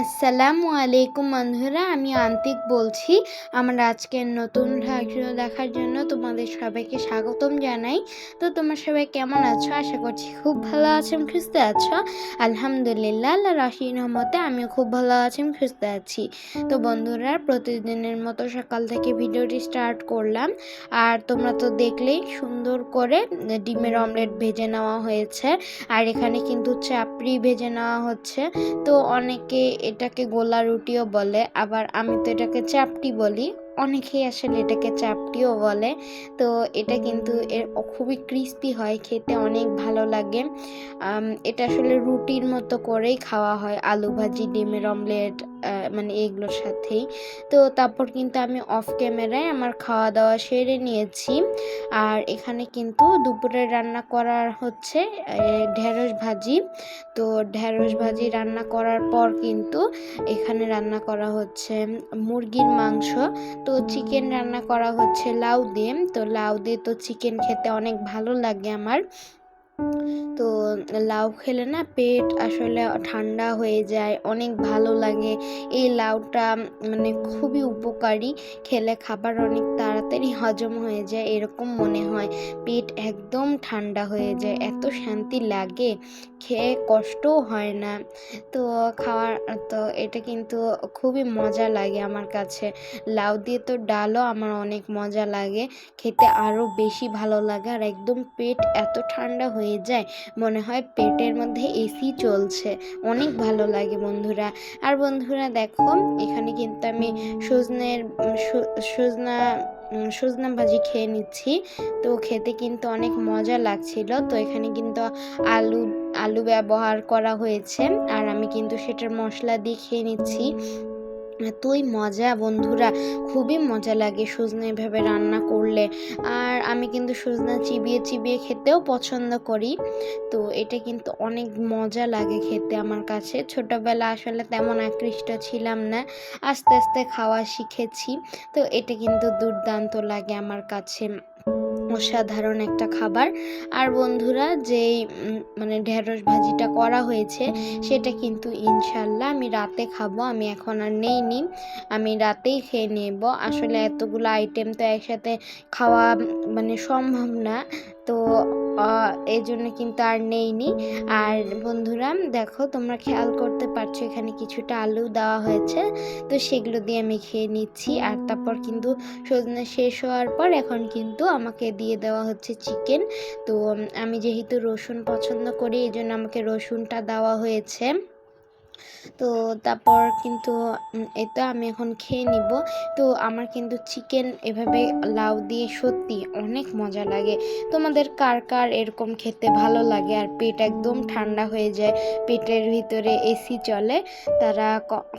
আসসালামু আলাইকুম বন্ধুরা, আমি আন্তিক বলছি। আমার আজকের নতুন ভিডিও দেখার জন্য তোমাদের সবাইকে স্বাগতম জানাই। তো তোমার সবাই কেমন আছো? আশা করছি খুব ভালো আছো খুঁজতে আছো। আলহামদুলিল্লাহ আল্লাহ রাশি রহমতে আমিও খুব ভালো আছি খুঁজতে আছি। তো বন্ধুরা, প্রতিদিনের মতো সকাল থেকে ভিডিওটি স্টার্ট করলাম। আর তোমরা তো দেখলেই সুন্দর করে ডিমের অমলেট ভেজে নেওয়া হয়েছে। আর এখানে কিন্তু চাপড়ি ভেজে নেওয়া হচ্ছে। তো অনেকে এটাকে গোলা রুটিও বলে, আবার আমি তো এটাকে চাপটি বলি। অনেকেই আসলে এটাকে চাপটিও বলে। তো এটা কিন্তু এর খুবই ক্রিস্পি হয়, খেতে অনেক ভালো লাগে। এটা আসলে রুটির মতো করেই খাওয়া হয়। আলু ভাজি, ডিমের অমলেট মানে এগুলোর সাথেই। তো তারপর কিন্তু আমি অফ ক্যামেরায় আমার খাওয়া দাওয়া সেরে নিয়েছি। আর এখানে কিন্তু দুপুরে রান্না করার হচ্ছে ঢেঁড়স ভাজি। তো ঢেঁড়স ভাজি রান্না করার পর কিন্তু এখানে রান্না করা হচ্ছে মুরগির মাংস। তো চিকেন রান্না করা হচ্ছে লাউ দিয়ে। তো লাউ দিয়ে তো চিকেন খেতে অনেক ভালো লাগে আমার। তো লাউ খেলে না পেট আসলে ঠান্ডা হয়ে যায়, অনেক ভালো লাগে। এই লাউটা মানে খুবই উপকারী, খেলে খাবার অনেক তাড়াতাড়ি হজম হয়ে যায়, এরকম মনে হয়। পেট একদম ঠান্ডা হয়ে যায়, এত শান্তি লাগে, খেয়ে কষ্টও হয় না। তো খাওয়ার, তো এটা কিন্তু খুবই মজা লাগে আমার কাছে। লাউ দিয়ে তো ডালও আমার অনেক মজা লাগে, খেতে আরও বেশি ভালো লাগে, আর একদম পেট এত ঠান্ডা হয়ে যায়। মনে হয় পেটের মধ্যে এসি চলছে। অনেক ভালো লাগে বন্ধুরা। আর বন্ধুরা দেখো, এখানে কিন্তু আমি সজনের সজনা সজনা ভাজি খেয়ে নিচ্ছি। তো খেতে কিন্তু অনেক মজা লাগছিল। তো এখানে কিন্তু আলু আলু ব্যবহার করা হয়েছে। আর আমি কিন্তু সেটার মশলা দিয়ে খেয়ে নিচ্ছি। এতই মজা বন্ধুরা, খুবই মজা লাগে সজনে এভাবে রান্না করলে। আর আমি কিন্তু সজনা চিবিয়ে চিবিয়ে খেতেও পছন্দ করি। তো এটা কিন্তু অনেক মজা লাগে খেতে আমার কাছে। ছোটোবেলা আসলে তেমন আকৃষ্ট ছিলাম না, আস্তে আস্তে খাওয়া শিখেছি। তো এটা কিন্তু দুর্দান্ত লাগে আমার কাছে। অসাধারণ একটা খাবার। আর বন্ধুরা, যেই মানে ঢেঁড়স ভাজিটা করা হয়েছে, সেটা কিন্তু ইনশাল্লাহ আমি রাতে খাব। আমি এখন আর নেই নি আমি রাতেই খেয়ে নেব। আসলে এতগুলো আইটেম তো একসাথে খাওয়া মানে সম্ভব না। তো এই জন্য কিন্তু আর নেইনি। আর বন্ধুরা, দেখো তোমরা খেয়াল করতে পারছ এখানে কিছুটা আলু দেওয়া হয়েছে। তো সেগুলো দিয়ে আমি খেয়ে নিচ্ছি। আর তারপর কিন্তু সজনে শেষ হওয়ার পর এখন কিন্তু আমাকে দিয়ে দেওয়া হচ্ছে চিকেন। তো, আমি যেহেতু রসুন পছন্দ করি এই জন্য আমাকে রসুনটা দেওয়া হয়েছে। তো তারপর কিন্তু এটা আমি এখন খেয়ে নিব। তো আমার কিন্তু চিকেন এভাবে লাউ দিয়ে সত্যি অনেক মজা লাগে। তোমাদের কার কার এরকম খেতে ভালো লাগে? আর পেট একদম ঠান্ডা হয়ে যায়, পেটের ভিতরে এসি চলে, তারা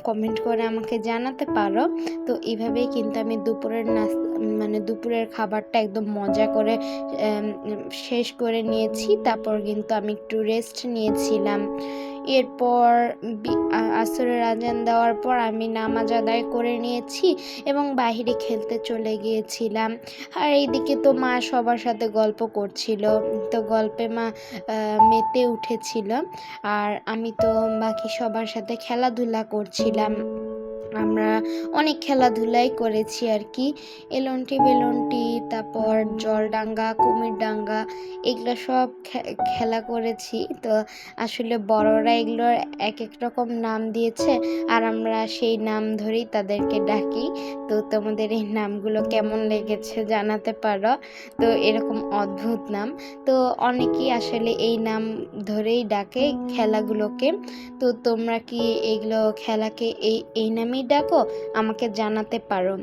কমেন্ট করে আমাকে জানাতে পারো। তো এইভাবেই কিন্তু আমি দুপুরের নাস্তা মানে দুপুরের খাবারটা একদম মজা করে শেষ করে নিয়েছি। তারপর কিন্তু আমি একটু রেস্ট নিয়েছিলাম। এরপর আসরের আজান দেওয়ার পর আমি নামাজ আদায় করে নিয়েছি এবং বাহিরে খেলতে চলে গিয়েছিলাম। আর এইদিকে তো মা সবার সাথে গল্প করছিল। তো গল্পে মা মেতে উঠেছিল। আর আমি তো বাকি সবার সাথে খেলাধুলা করছিলাম। আমরা অনেক খেলাধুলাই করেছি আর কি। এলন্টি বেলন্টি, তারপর জলডাঙ্গা, কুমিরডাঙ্গা, এগুলো সব খেলা করেছি। তো আসলে বড়রা এগুলোর এক এক রকম নাম দিয়েছে আর আমরা সেই নাম ধরেই তাদেরকে ডাকি। তো তোমাদের এই নামগুলো কেমন লেগেছে জানাতে পারো। তো এরকম অদ্ভুত নাম। তো অনেকেই আসলে এই নাম ধরেই ডাকে খেলাগুলোকে। তো তোমরা কি এগুলো খেলাকে এই এই নামেই ডাকো আমাকে জানাতে পারো।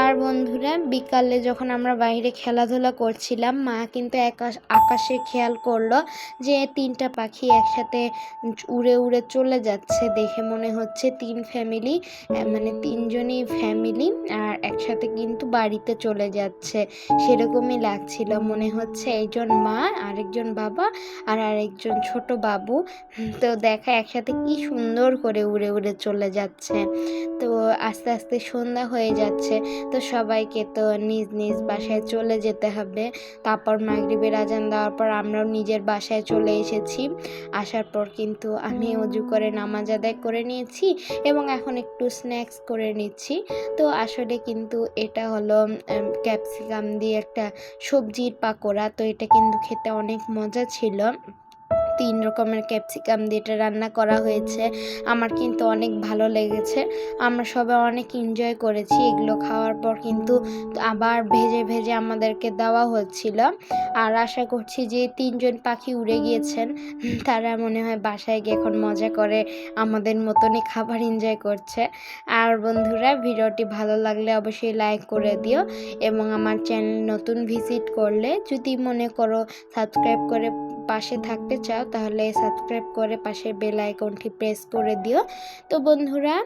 আর বন্ধুরা, বিকালে যখন আমরা বাইরে খেলাধুলা করছিলাম, মা কিন্তু আকাশে খেয়াল করল যে তিনটা পাখি একসাথে উড়ে উড়ে চলে যাচ্ছে। দেখে মনে হচ্ছে তিন ফ্যামিলি মানে তিনজনই ফ্যামিলি আর একসাথে কিন্তু বাড়িতে চলে যাচ্ছে। সেরকমই লাগছিল। মনে হচ্ছে একজন মা, আরেকজন বাবা, আর আরেকজন ছোট বাবু। তো দেখা, একসাথে কি সুন্দর করে উড়ে উড়ে চলে যাচ্ছে। তো আস্তে আস্তে সন্ধ্যা হয়ে যাচ্ছে। তো সবাইকে তো নিজ নিজ বাসায় চলে যেতে হবে। তারপর মাগরিবের আজান দেওয়ার পর আমরাও নিজের বাসায় চলে এসেছি। আসার পর কিন্তু আমি অজু করে নামাজ আদায় করে নিয়েছি এবং এখন একটু স্ন্যাক্স করে নিচ্ছি। তো আসলে কিন্তু এটা হলো ক্যাপসিকাম দিয়ে একটা সবজির পাকোড়া। তো এটা কিন্তু খেতে অনেক মজা ছিল। তিন রকমের ক্যাপসিকাম দিয়ে রান্না করা হয়েছে। আমার কিন্তু অনেক ভালো লেগেছে। আমরা সবাই অনেক এনজয় করেছি এগুলো খাওয়ার পর কিন্তু আবার ভেজে ভেজে আমাদেরকে দেওয়া হচ্ছিল। আর আশা করছি যে তিনজন পাখি উড়ে গিয়েছেন। তারা মনে হয় বাসায় গিয়ে এখন মজা করে আমাদের মতনই খাবার এনজয় করছে। আর বন্ধুরা, ভিডিওটি ভালো লাগলে অবশ্যই লাইক করে দিও এবং আমার চ্যানেল নতুন ভিজিট করলে যদি মনে করো সাবস্ক্রাইব করে পাশে থাকতে চাও, তাহলে সাবস্ক্রাইব করে পাশে বেল আইকনটি প্রেস করে দিও। তো বন্ধুরা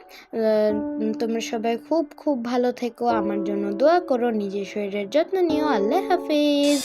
তোমরা সবাই খুব খুব ভালো থেকো। আমার জন্য দোয়া করো, নিজের শরীরের যত্ন নিও। আল্লাহ হাফিজ।